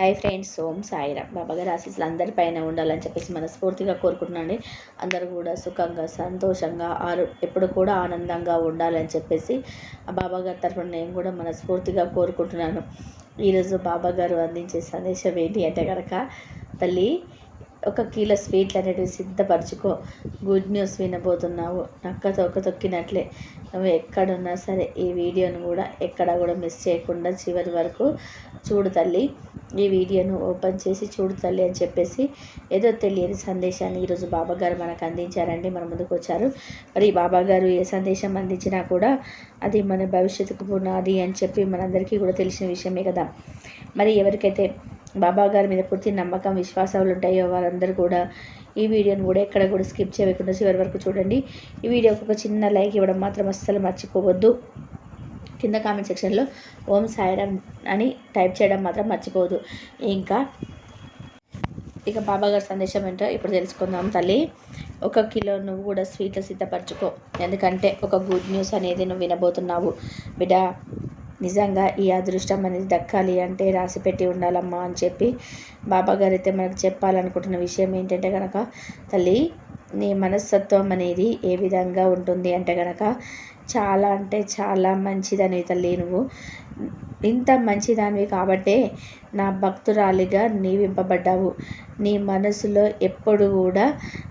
Hi friends ఓం సాయిరామ్. బాబాగారి ఆశీస్సులు అందరిపైన ఉండాలని చెప్పేసి మనస్ఫూర్తిగా కోరుకుంటున్నాండి అందరూ కూడా సుఖంగా సంతోషంగా ఆరు ఎప్పుడు కూడా ఆనందంగా ఉండాలని చెప్పేసి ఆ బాబాగారి తరఫున నేను కూడా మనస్ఫూర్తిగా కోరుకుంటున్నాను. ఈరోజు బాబాగారు అందించే సందేశం ఏంటి అంటే కనుక తల్లి ఒక కిలో స్వీట్లు అనేటివి సిద్ధపరచుకో. Good news వినబోతున్నావు. నక్క తొక్క తొక్కినట్లే. నువ్వు ఎక్కడున్నా సరే ఈ వీడియోను కూడా ఎక్కడ కూడా మిస్ చేయకుండా చివరి వరకు చూడు తల్లి. ఈ వీడియోను ఓపెన్ చేసి చూడు తల్లి అని చెప్పేసి ఏదో తెలియని సందేశాన్ని ఈరోజు బాబాగారు మనకు అందించారండి మన ముందుకు వచ్చారు. మరి బాబాగారు ఏ సందేశం అందించినా కూడా అది మన భవిష్యత్తుకు పునాది అని చెప్పి మనందరికీ కూడా తెలిసిన విషయమే కదా. మరి ఎవరికైతే బాబా గారి మీద పూర్తి నమ్మకం విశ్వాసాలు ఉంటాయో వారందరూ కూడా ఈ వీడియోని కూడా ఎక్కడ కూడా స్కిప్ చేయకుండా చివరి వరకు చూడండి. ఈ వీడియోకి ఒక చిన్న లైక్ ఇవ్వడం మాత్రం అస్సలు మర్చిపోవద్దు. కింద కామెంట్ సెక్షన్లో ఓం సాయిరామ్ అని టైప్ చేయడం మాత్రం మర్చిపోదు ఇంకా ఇక బాబా గారి సందేశం ఏంటో ఇప్పుడు తెలుసుకుందాం తల్లి. ఒక కిలో నువ్వు కూడా స్వీట్లు సిద్ధపరచుకో. ఎందుకంటే ఒక గుడ్ న్యూస్ అనేది నువ్వు వినబోతున్నావు. బిడ్డ నిజంగా ఈ అదృష్టం అనేది దక్కాలి అంటే రాసి పెట్టి ఉండాలమ్మా అని చెప్పి బాబా గారు అయితే మనకు చెప్పాలనుకుంటున్న విషయం ఏంటంటే కనుక తల్లి నీ మనస్తత్వం అనేది ఏ విధంగా ఉంటుంది అంటే కనుక చాలా అంటే చాలా మంచిదని తల్లి నువ్వు. ఇంత మంచిదానివి కాబట్టే నా భక్తురాలిగా నీవింపబడ్డావు. నీ మనసులో ఎప్పుడు కూడా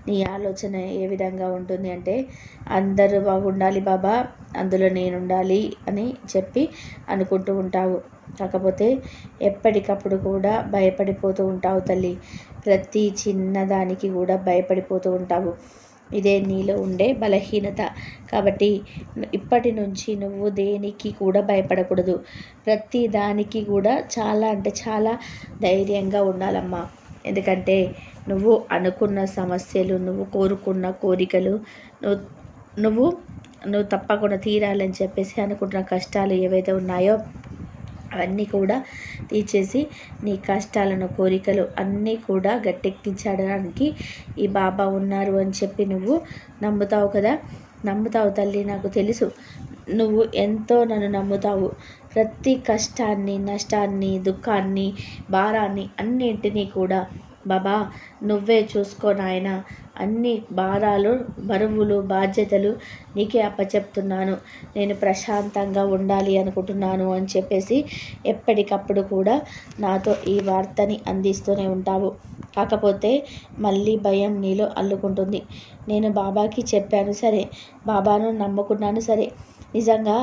నీ ఆలోచన ఏ విధంగా ఉంటుంది అంటే అందరూ బాగుండాలి బాబా అందులో నేను ఉండాలి అని చెప్పి అనుకుంటూ ఉంటావు. కాకపోతే ఎప్పటికప్పుడు కూడా భయపడిపోతూ ఉంటావు తల్లి. ప్రతి చిన్నదానికి కూడా భయపడిపోతూ ఉంటావు. ఇదే నీలో ఉండే బలహీనత. కాబట్టి ఇప్పటి నుంచి నువ్వు దేనికి కూడా భయపడకూడదు. ప్రతి దానికి కూడా చాలా అంటే చాలా ధైర్యంగా ఉండాలమ్మా. ఎందుకంటే నువ్వు అనుకున్న సమస్యలు నువ్వు కోరుకున్న కోరికలు నువ్వు నువ్వు నువ్వు తప్పకుండా తీరాలని చెప్పేసి అనుకుంటున్న కష్టాలు ఏవైతే ఉన్నాయో అవన్నీ కూడా తీర్చేసి నీ కష్టాలను కోరికలు అన్నీ కూడా గట్టెక్కించడానికి ఈ బాబా ఉన్నారు అని చెప్పి నువ్వు నమ్ముతావు కదా? నమ్ముతావు తల్లి నాకు తెలుసు. నువ్వు ఎంతో నన్ను నమ్ముతావు. ప్రతి కష్టాన్ని నష్టాన్ని దుఃఖాన్ని భారాన్ని అన్నింటినీ కూడా బాబా నువ్వే చూసుకో నాయన. అన్ని భారాలు బరువులు బాధ్యతలు నీకే అప్పచెప్తున్నాను. నేను ప్రశాంతంగా ఉండాలి అనుకుంటున్నాను అని చెప్పేసి ఎప్పటికప్పుడు కూడా నాతో ఈ వార్తని అందిస్తూనే ఉంటావు. కాకపోతే మళ్ళీ భయం నీలో అల్లుకుంటుంది. నేను బాబాకి చెప్పాను సరే బాబాను నమ్ముకున్నాను సరే. నిజంగా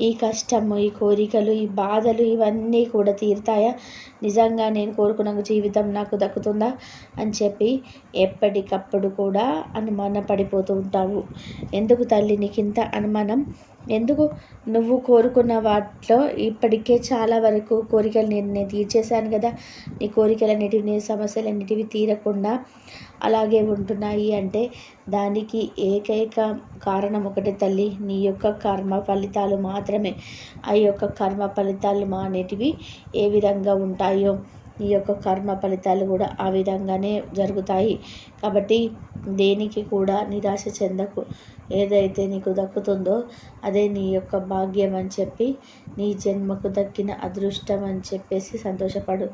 ఈ కష్టము ఈ కోరికలు ఈ బాధలు ఇవన్నీ కూడా తీరుతాయా? నిజంగా నేను కోరుకున్న జీవితం నాకు దక్కుతుందా? అని చెప్పి ఎప్పటికప్పుడు కూడా అనుమాన పడిపోతూ ఉంటావు. ఎందుకు తల్లి నీకు ఇంత అనుమానం? ఎందుకు నువ్వు కోరుకున్న వాటిలో ఇప్పటికే చాలా వరకు కోరికలు నేను నేను తీర్చేశాను కదా. నీ కోరికలన్నిటివి నీ సమస్యలన్నిటివి తీరకుండా అలాగే ఉంటున్నాయి అంటే దానికి ఏకైక కారణం ఒకటి తల్లి. నీ యొక్క కర్మ ఫలితాలు మాత్రమే. ఆ యొక్క కర్మ ఫలితాలు మా అనేటివి ఏ విధంగా ఉంటాయో నీ యొక్క కర్మ ఫలితాలు కూడా ఆ విధంగానే జరుగుతాయి. కాబట్టి దేనికి కూడా నిరాశ చెందకు ఏదైతే నీకు దక్కుతుందో అదే నీ యొక్క భాగ్యం అని చెప్పి నీ జన్మకు దక్కిన అదృష్టం అని చెప్పేసి సంతోషపడు.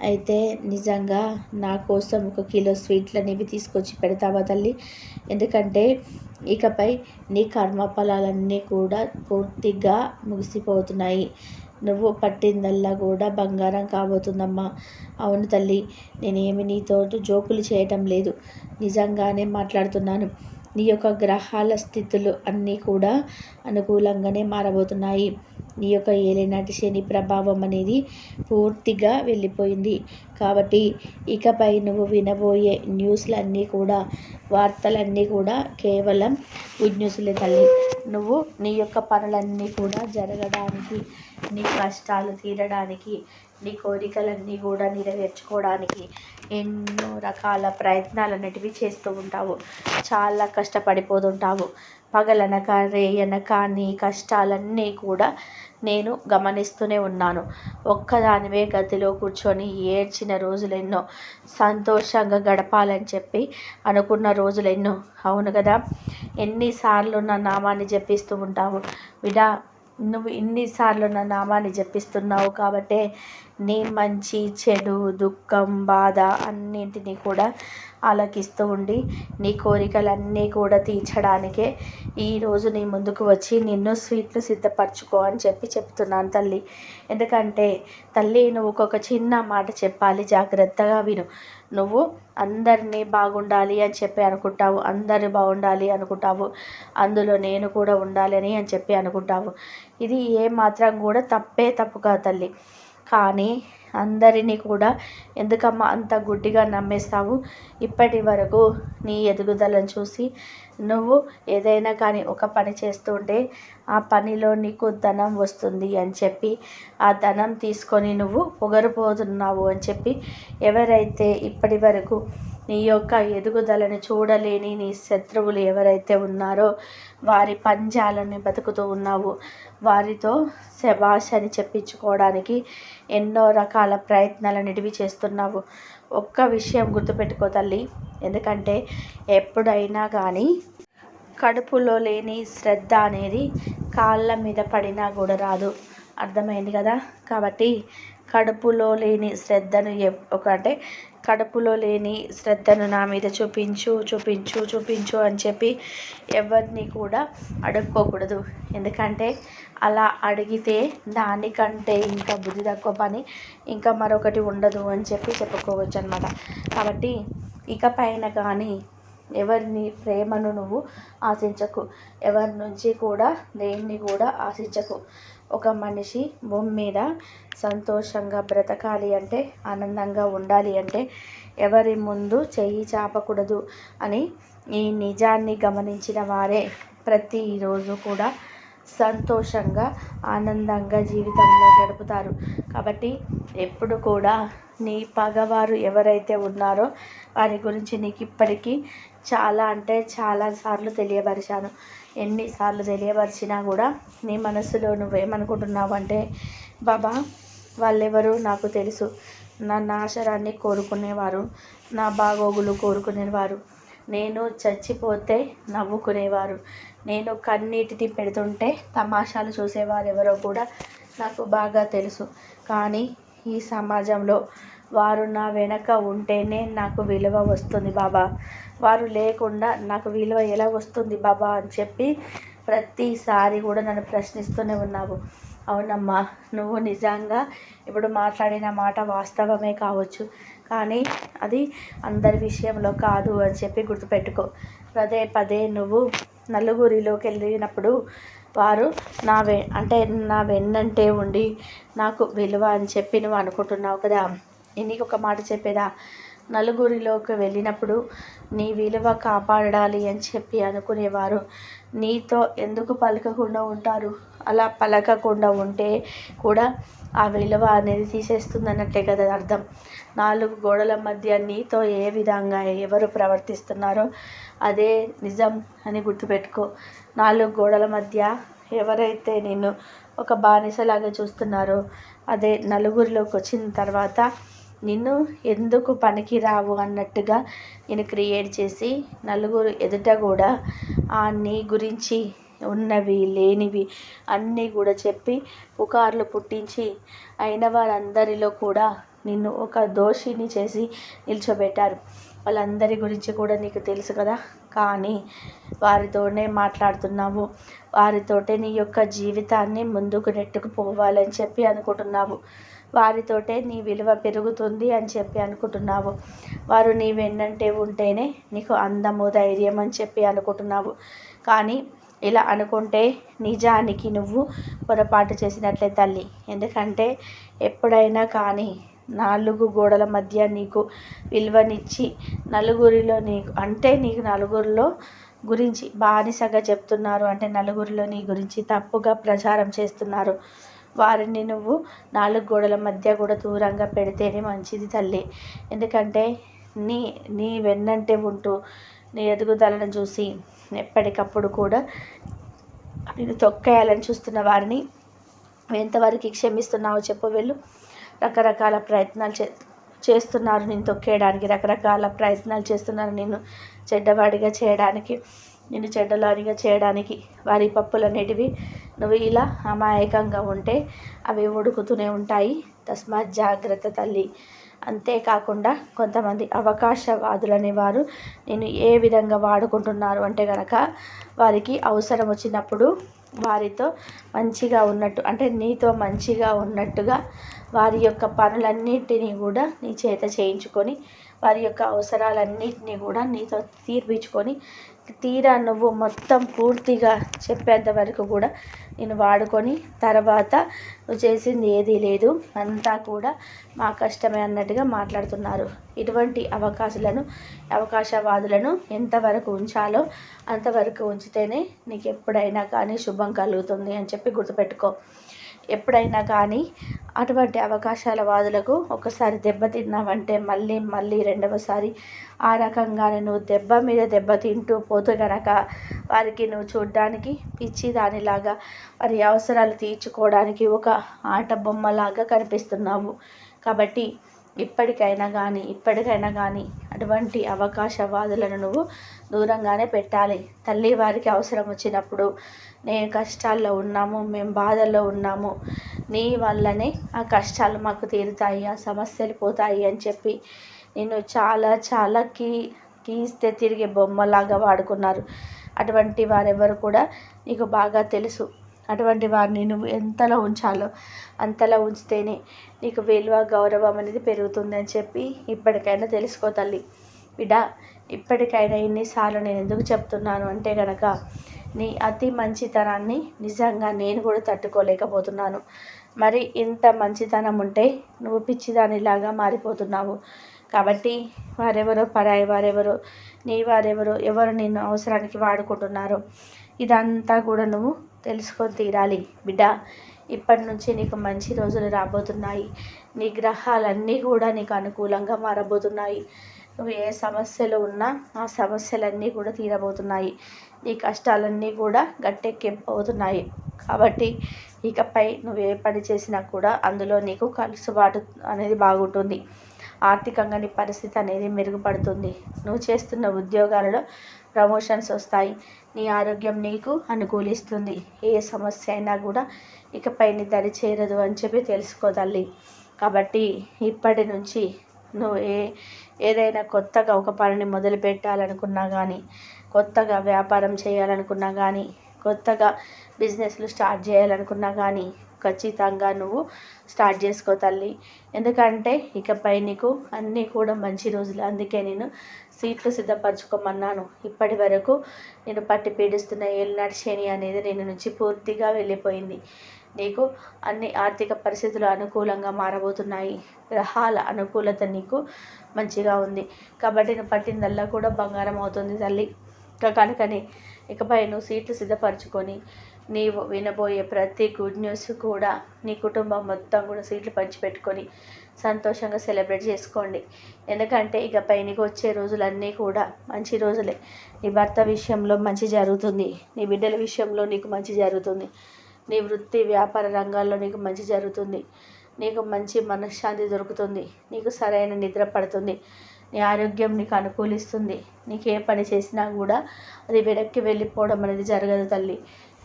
అయితే నిజంగా నా కోసం ఒక కిలో స్వీట్లు అనేవి తీసుకొచ్చి పెడతావా తల్లి? ఎందుకంటే ఇకపై నీ కర్మ ఫలాలన్నీ కూడా పూర్తిగా ముగిసిపోతున్నాయి. నువ్వు పట్టిందల్లా కూడా బంగారం కాబోతుందమ్మా. అవును తల్లి నేనేమి నీతో జోకులు చేయటం లేదు. నిజంగానే మాట్లాడుతున్నాను. నీ యొక్క గ్రహాల స్థితులు అన్నీ కూడా అనుకూలంగానే మారబోతున్నాయి. నీ యొక్క ఏలినాటి శని ప్రభావం అనేది పూర్తిగా వెళ్ళిపోయింది. కాబట్టి ఇకపై నువ్వు వినబోయే న్యూస్లన్నీ కూడా వార్తలన్నీ కూడా కేవలం గుడ్ న్యూస్లే తల్లి. నువ్వు నీ యొక్క పనులన్నీ కూడా జరగడానికి నీ కష్టాలు తీరడానికి నీ కోరికలన్నీ కూడా నెరవేర్చుకోవడానికి ఎన్నో రకాల ప్రయత్నాలు అనేటివి చేస్తూ ఉంటావు. చాలా కష్టపడిపోతుంటావు. పగలనక రేయనక నీ కష్టాలన్నీ కూడా నేను గమనిస్తూనే ఉన్నాను. ఒక్కదానివే గదిలో కూర్చొని ఏడ్చిన రోజులెన్నో సంతోషంగా గడపాలని చెప్పి అనుకున్న రోజులెన్నో. అవును కదా? ఎన్నిసార్లు నా నామాన్ని జపిస్తూ ఉంటావు? విడా నువ్వు ఇన్నిసార్లు నా నామాన్ని జపిస్తున్నావు కాబట్టే నీ మంచి చెడు దుఃఖం బాధ అన్నింటినీ కూడా ఆలకిస్తూ ఉండి నీ కోరికలన్నీ కూడా తీర్చడానికే ఈరోజు నీ ముందుకు వచ్చి నిన్ను స్వీట్లు సిద్ధపరచుకో అని చెప్పి చెప్తున్నాను తల్లి. ఎందుకంటే తల్లి నువ్వు ఒక చిన్న మాట చెప్పాలి జాగ్రత్తగా విను. నువ్వు అందరినీ బాగుండాలి అని చెప్పి అనుకుంటావు అందరు బాగుండాలి అనుకుంటావు అందులో నేను కూడా ఉండాలని అని చెప్పి అనుకుంటావు. ఇది ఏ మాత్రం కూడా తప్పే తప్పు కాదు తల్లి. కానీ అందరినీ కూడా ఎందుకమ్మా అంత గుడ్డిగా నమ్మేస్తావు? ఇప్పటి వరకు నీ ఎదుగుదలను చూసి నువ్వు ఏదైనా కానీ ఒక పని చేస్తుంటే ఆ పనిలో నీకు ధనం వస్తుంది అని చెప్పి ఆ ధనం తీసుకొని నువ్వు పొగరుపోతున్నావు అని చెప్పి ఎవరైతే ఇప్పటి వరకు నీ యొక్క ఎదుగుదలను చూడలేని నీ శత్రువులు ఎవరైతే ఉన్నారో వారి పంజాలని బతుకుతూ ఉన్నావు. వారితో శబాష్ అని చెప్పించుకోవడానికి ఎన్నో రకాల ప్రయత్నాలు నిడివి చేస్తున్నావు. ఒక్క విషయం గుర్తుపెట్టుకో తల్లి. ఎందుకంటే ఎప్పుడైనా కానీ కడుపులో లేని శ్రద్ధ అనేది కాళ్ళ మీద పడినా కూడా రాదు. అర్థమైంది కదా? కాబట్టి కడుపులో లేని శ్రద్ధను ఒక అంటే కడుపులో లేని శ్రద్ధను నా మీద చూపించు చూపించు చూపించు అని చెప్పి ఎవరిని కూడా అడుక్కోకూడదు. ఎందుకంటే అలా అడిగితే దానికంటే ఇంకా బుద్ధి తక్కువ పని ఇంకా మరొకటి ఉండదు అని చెప్పి చెప్పుకోవచ్చు అనమాట కాబట్టి ఇకపైన కానీ ఎవరిని ప్రేమను నువ్వు ఆశించకు. ఎవరి నుంచి కూడా దేన్ని కూడా ఆశించకు. ఒక మనిషి భూమి మీద సంతోషంగా బ్రతకాలి అంటే ఆనందంగా ఉండాలి అంటే ఎవరి ముందు చెయ్యి చాపకూడదు అని ఈ నిజాన్ని గమనించిన వారే ప్రతిరోజు కూడా సంతోషంగా ఆనందంగా జీవితంలో గడుపుతారు. కాబట్టి ఎప్పుడు కూడా నీ పగవారు ఎవరైతే ఉన్నారో వారి గురించి నీకు ఇప్పటికీ చాలా అంటే చాలా సార్లు తెలియపరిచాను. ఎన్నిసార్లు తెలియపరిచినా కూడా నీ మనసులో నువ్వేమనుకుంటున్నావు అంటే బాబా వాళ్ళెవరు నాకు తెలుసు. నా నాశనాన్ని కోరుకునేవారు నా బాగోగులు కోరుకునేవారు. నేను చచ్చిపోతే నవ్వుకునేవారు. నేను కన్నీటిని పెడుతుంటే తమాషాలు చూసేవారు ఎవరో కూడా నాకు బాగా తెలుసు. కానీ ఈ సమాజంలో వారు నా వెనక ఉంటేనే నాకు విలువ వస్తుంది బాబా. వారు లేకుండా నాకు విలువ ఎలా వస్తుంది బాబా అని చెప్పి ప్రతిసారి కూడా నన్ను ప్రశ్నిస్తూనే ఉన్నావు. అవునమ్మా నువ్వు నిజంగా ఇప్పుడు మాట్లాడిన మాట వాస్తవమే కావచ్చు. కానీ అది అందరి విషయంలో కాదు అని చెప్పి గుర్తుపెట్టుకో. పదే పదే నువ్వు నలుగురిలోకి వెళ్ళినప్పుడు వారు నా వె అంటే నా వెన్నంటే ఉండి నాకు విలువ అని చెప్పి నువ్వు అనుకుంటున్నావు కదా? నీకు ఒక మాట చెప్పేదా? నలుగురిలోకి వెళ్ళినప్పుడు నీ విలువ కాపాడాలి అని చెప్పి అనుకునేవారు. నీతో ఎందుకు పలకకుండా ఉంటారు? అలా పలకకుండా ఉంటే కూడా ఆ విలువ అనేది తీసేస్తుంది అన్నట్టే కదా అర్థం. నాలుగు గోడల మధ్య నీతో ఏ విధంగా ఎవరు ప్రవర్తిస్తున్నారో అదే నిజం అని గుర్తుపెట్టుకో. నాలుగు గోడల మధ్య ఎవరైతే నిన్ను ఒక బానిసలాగా చూస్తున్నారో అదే నలుగురిలోకి వచ్చిన తర్వాత నిన్ను ఎందుకు పనికిరావు అన్నట్టుగా నేను క్రియేట్ చేసి నలుగురు ఎదుట కూడా నీ గురించి ఉన్నవి లేనివి అన్నీ కూడా చెప్పి పుకార్లు పుట్టించి అయిన వారందరిలో కూడా నిన్ను ఒక దోషిని చేసి నిల్చోబెట్టారు. వాళ్ళందరి గురించి కూడా నీకు తెలుసు కదా. కానీ వారితోనే మాట్లాడుతున్నావు. వారితోటే నీ యొక్క జీవితాన్ని ముందుకు నెట్టుకుపోవాలని చెప్పి అనుకుంటున్నావు. వారితోటే నీ విలువ పెరుగుతుంది అని చెప్పి అనుకుంటున్నావు. వారు నీ వెన్నంటే ఉంటేనే నీకు అందము ధైర్యం అని చెప్పి అనుకుంటున్నావు. కానీ ఇలా అనుకుంటే నిజానికి నువ్వు పొరపాటు చేసినట్లే తల్లి. ఎందుకంటే ఎప్పుడైనా కానీ నాలుగు గోడల మధ్య నీకు విలువనిచ్చి నలుగురిలో నీకు అంటే నీకు నలుగురిలో గురించి బానిసగా చెప్తున్నారు అంటే నలుగురిలో నీ గురించి తప్పుగా ప్రచారం చేస్తున్నారు. వారిని నువ్వు నాలుగు గోడల మధ్య కూడా దూరంగా పెడితేనే మంచిది తల్లి. ఎందుకంటే నీ నీ వెన్నంటే ఉంటూ నీ ఎదుగుదలను చూసి ఎప్పటికప్పుడు కూడా నేను తొక్కేయాలని చూస్తున్న వారిని ఎంతవరకు క్షమిస్తున్నావో చెప్పు వెళ్ళు. రకరకాల ప్రయత్నాలు చే చేస్తున్నారు నేను తొక్కేయడానికి రకరకాల ప్రయత్నాలు చేస్తున్నారు నేను చెడ్డవాడిగా చేయడానికి నిన్ను చెడ్డలానిగా చేయడానికి వారి పప్పులనేటివి నువ్వు ఇలా అమాయకంగా ఉంటే అవి ఉడుకుతూనే ఉంటాయి. తస్మాత్ జాగ్రత్త తల్లి. అంతేకాకుండా కొంతమంది అవకాశవాదులనే వారు నేను ఏ విధంగా వాడుకుంటున్నారు అంటే కనుక వారికి అవసరం వచ్చినప్పుడు వారితో మంచిగా ఉన్నట్టు అంటే నీతో మంచిగా ఉన్నట్టుగా వారి యొక్క పనులన్నిటినీ కూడా నీ చేత చేయించుకొని వారి యొక్క అవసరాలన్నింటినీ కూడా నీతో తీర్పించుకొని తీరా నువ్వు మొత్తం పూర్తిగా చెప్పేంత వరకు కూడా నేను వాడుకొని తర్వాత నువ్వు చేసింది ఏదీ లేదు. అంతా కూడా మా కష్టమే అన్నట్టుగా మాట్లాడుతున్నారు. ఇటువంటి అవకాశాలను అవకాశవాదులను ఎంతవరకు ఉంచాలో అంతవరకు ఉంచితేనే నీకు ఎప్పుడైనా కానీ శుభం కలుగుతుంది అని చెప్పి గుర్తుపెట్టుకో. ఎప్పుడైనా కానీ అటువంటి అవకాశాల వాదులకు ఒకసారి దెబ్బతిన్నావంటే మళ్ళీ మళ్ళీ రెండవసారి ఆ రకంగానే నువ్వు దెబ్బ మీద దెబ్బ తింటూ పోతూ గనక వారికి నువ్వు చూడ్డానికి పిచ్చి దానిలాగా వారి అవసరాలు తీర్చుకోవడానికి ఒక ఆట బొమ్మలాగా కనిపిస్తున్నావు. కాబట్టి ఇప్పటికైనా కానీ ఇప్పటికైనా కానీ అటువంటి అవకాశవాదులను నువ్వు దూరంగానే పెట్టాలి. తల్లి వారికి అవసరం వచ్చినప్పుడు నేను కష్టాల్లో ఉన్నాము మేము బాధల్లో ఉన్నాము. నీ వల్లనే ఆ కష్టాలు మాకు తీరుతాయి ఆ సమస్యలు పోతాయి అని చెప్పి నేను చాలా చాలా కీ కీస్తే తిరిగే బొమ్మలాగా వాడుకున్నారు. అటువంటి వారెవరు కూడా నీకు బాగా తెలుసు. అటువంటి వారిని నువ్వు ఎంతలో ఉంచాలో అంతలో ఉంచితేనే నీకు విలువ గౌరవం అనేది పెరుగుతుంది అని చెప్పి ఇప్పటికైనా తెలుసుకో తల్లి. బిడ్డ ఇప్పటికైనా ఇన్నిసార్లు నేను ఎందుకు చెప్తున్నాను అంటే కనుక నీ అతి మంచితనాన్ని నిజంగా నేను కూడా తట్టుకోలేకపోతున్నాను. మరి ఇంత మంచితనం ఉంటే నువ్వు పిచ్చిదానిలాగా మారిపోతున్నావు. కాబట్టి వారెవరో పరాయి వారెవరో నీ వారెవరో ఎవరు నిన్ను అవసరానికి వాడుకుంటున్నారో ఇదంతా కూడా నువ్వు తెలుసుకొని తీరాలి. బిడ్డ ఇప్పటి నుంచి నీకు మంచి రోజులు రాబోతున్నాయి. నీ గ్రహాలన్నీ కూడా నీకు అనుకూలంగా మారబోతున్నాయి. నువ్వు ఏ సమస్యలు ఉన్నా ఆ సమస్యలన్నీ కూడా తీరబోతున్నాయి. నీ కష్టాలన్నీ కూడా గట్టెక్కిపోతున్నాయి కాబట్టి ఇకపై నువ్వు ఏ పని చేసినా కూడా అందులో నీకు కలుసుబాటు అనేది బాగుంటుంది. ఆర్థికంగా నీ పరిస్థితి అనేది మెరుగుపడుతుంది. నువ్వు చేస్తున్న ఉద్యోగాలలో ప్రమోషన్స్ వస్తాయి. నీ ఆరోగ్యం నీకు అనుకూలిస్తుంది. ఏ సమస్య అయినా కూడా ఇకపై నీ దరి చేరదు అని చెప్పి తెలుసుకో తల్లి. కాబట్టి ఇప్పటి నుంచి నువ్వు ఏ ఏదైనా కొత్తగా ఒక పనిని మొదలు పెట్టాలనుకున్నా కానీ కొత్తగా వ్యాపారం చేయాలనుకున్నా కానీ కొత్తగా బిజినెస్లు స్టార్ట్ చేయాలనుకున్నా కానీ ఖచ్చితంగా నువ్వు స్టార్ట్ చేసుకో తల్లి. ఎందుకంటే ఇకపై నీకు అన్నీ కూడా మంచి రోజులు. అందుకే నేను సీట్లు సిద్ధపరచుకోమన్నాను. ఇప్పటి వరకు నేను పట్టి పీడిస్తున్న ఏలినాటి శని అనేది నేను నుంచి పూర్తిగా వెళ్ళిపోయింది. నీకు అన్ని ఆర్థిక పరిస్థితులు అనుకూలంగా మారబోతున్నాయి. గ్రహాల అనుకూలత నీకు మంచిగా ఉంది. కాబట్టి నువ్వు పట్టిందల్లా కూడా బంగారం అవుతుంది తల్లి. కనుకని ఇకపై నువ్వు సీట్లు సిద్ధపరచుకొని నీవు వినబోయే ప్రతి గుడ్ న్యూస్ కూడా నీ కుటుంబం మొత్తం కూడా సీట్లు పంచిపెట్టుకొని సంతోషంగా సెలబ్రేట్ చేసుకోండి. ఎందుకంటే ఇక పైనకి వచ్చే రోజులన్నీ కూడా మంచి రోజులే. నీ భర్త విషయంలో మంచి జరుగుతుంది. నీ బిడ్డల విషయంలో నీకు మంచి జరుగుతుంది. నీ వృత్తి వ్యాపార రంగాల్లో నీకు మంచి జరుగుతుంది. నీకు మంచి మనశ్శాంతి దొరుకుతుంది. నీకు సరైన నిద్ర పడుతుంది. నీ ఆరోగ్యం నీకు అనుకూలిస్తుంది. నీకు ఏ పని చేసినా కూడా అది వెనక్కి వెళ్ళిపోవడం అనేది జరగదు తల్లి.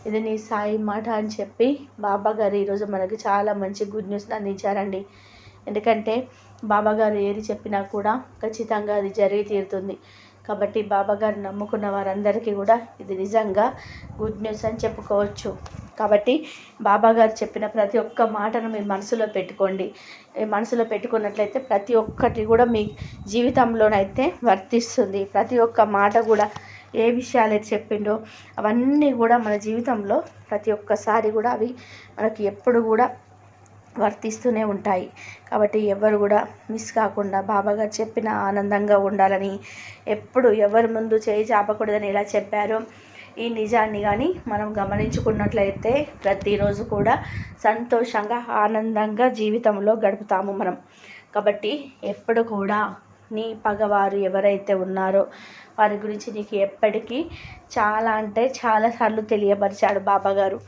ఇది నీ సాయి మాట అని చెప్పి బాబా గారు ఈరోజు మనకి చాలా మంచి గుడ్ న్యూస్ని అందించారండి. ఎందుకంటే బాబా గారు ఏది చెప్పినా కూడా ఖచ్చితంగా అది జరిగి తీరుతుంది. కాబట్టి బాబా గారు నమ్ముకున్న వారందరికీ కూడా ఇది నిజంగా గుడ్ న్యూస్ అని చెప్పుకోవచ్చు. కాబట్టి బాబా గారు చెప్పిన ప్రతి ఒక్క మాటను మీ మనసులో పెట్టుకోండి. మనసులో పెట్టుకున్నట్లయితే ప్రతి ఒక్కటి కూడా మీ జీవితంలోనైతే వర్తిస్తుంది. ప్రతి ఒక్క మాట కూడా ఏ విషయాలు అయితే చెప్పిండో అవన్నీ కూడా మన జీవితంలో ప్రతి ఒక్కసారి కూడా అవి మనకి ఎప్పుడు కూడా వర్తిస్తూనే ఉంటాయి. కాబట్టి ఎవరు కూడా మిస్ కాకుండా బాబాగారు చెప్పిన ఆనందంగా ఉండాలని ఎప్పుడు ఎవరి ముందు చేయి చాపకూడదని ఎలా చెప్పారో ఈ నిజాన్ని కానీ మనం గమనించుకున్నట్లయితే ప్రతిరోజు కూడా సంతోషంగా ఆనందంగా జీవితంలో గడుపుతాము మనం. కాబట్టి ఎప్పుడు కూడా నీ పగవారు ఎవరైతే ఉన్నారో వారి గురించి నీకు ఎప్పటికీ చాలా అంటే చాలాసార్లు తెలియపరిచాడు బాబాగారు.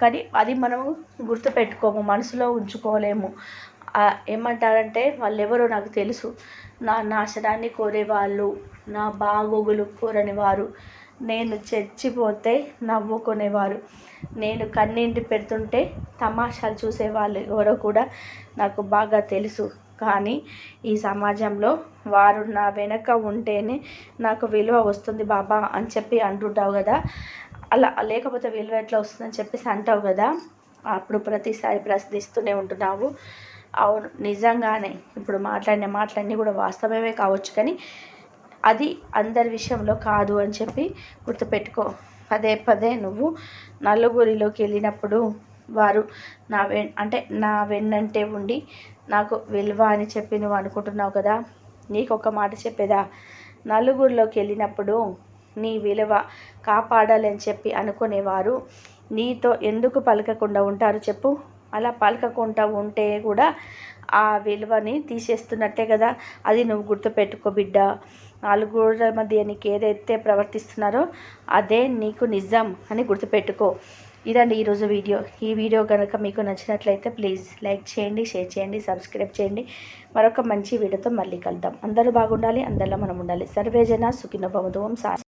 కానీ అది మనం గుర్తుపెట్టుకోము మనసులో ఉంచుకోలేము. ఏమంటారంటే వాళ్ళు ఎవరో నాకు తెలుసు. నా నాశనాన్ని కోరేవాళ్ళు నా బాగోగులు కోరని వారు నేను చచ్చిపోతే నవ్వుకునేవారు. నేను కన్నీంటి పెడుతుంటే తమాషాలు చూసేవాళ్ళు ఎవరో కూడా నాకు బాగా తెలుసు. కానీ ఈ సమాజంలో వారు నా వెనక ఉంటేనే నాకు విలువ వస్తుంది బాబా అని చెప్పి అంటుంటావు కదా. అలా లేకపోతే విలువ ఎట్లా వస్తుందని చెప్పేసి అంటావు కదా. అప్పుడు ప్రతిసారి ప్రశ్నిస్తూనే ఉంటున్నావు. అవును నిజంగానే ఇప్పుడు మాట్లాడిన మాటలన్నీ కూడా వాస్తవమే కావచ్చు కానీ అది అందరి విషయంలో కాదు అని చెప్పి గుర్తుపెట్టుకో. పదే పదే నువ్వు నలుగురిలోకి వెళ్ళినప్పుడు వారు నా వెన్ అంటే నా వెన్నంటే ఉండి నాకు విలువ అని చెప్పి నువ్వు అనుకుంటున్నావు కదా? నీకు ఒక మాట చెప్పేదా? నలుగురిలోకి వెళ్ళినప్పుడు నీ విలువ కాపాడాలి అని చెప్పి అనుకునేవారు. నీతో ఎందుకు పలకకుండా ఉంటారు చెప్పు. అలా పలకకుండా ఉంటే కూడా ఆ విలువని తీసేస్తున్నట్టే కదా? అది నువ్వు గుర్తుపెట్టుకో బిడ్డ. నాలుగుల మధ్య నీకు ఏదైతే ప్రవర్తిస్తున్నారో అదే నీకు నిజం అని గుర్తుపెట్టుకో. ఇదండి ఈరోజు వీడియో. ఈ వీడియో కనుక మీకు నచ్చినట్లయితే ప్లీజ్ లైక్ చేయండి షేర్ చేయండి సబ్స్క్రైబ్ చేయండి. మరొక మంచి వీడియోతో మళ్ళీ కలుద్దాం. అందరూ బాగుండాలి అందరిలో మనం ఉండాలి. సర్వేజన సుఖినోభవధువం సా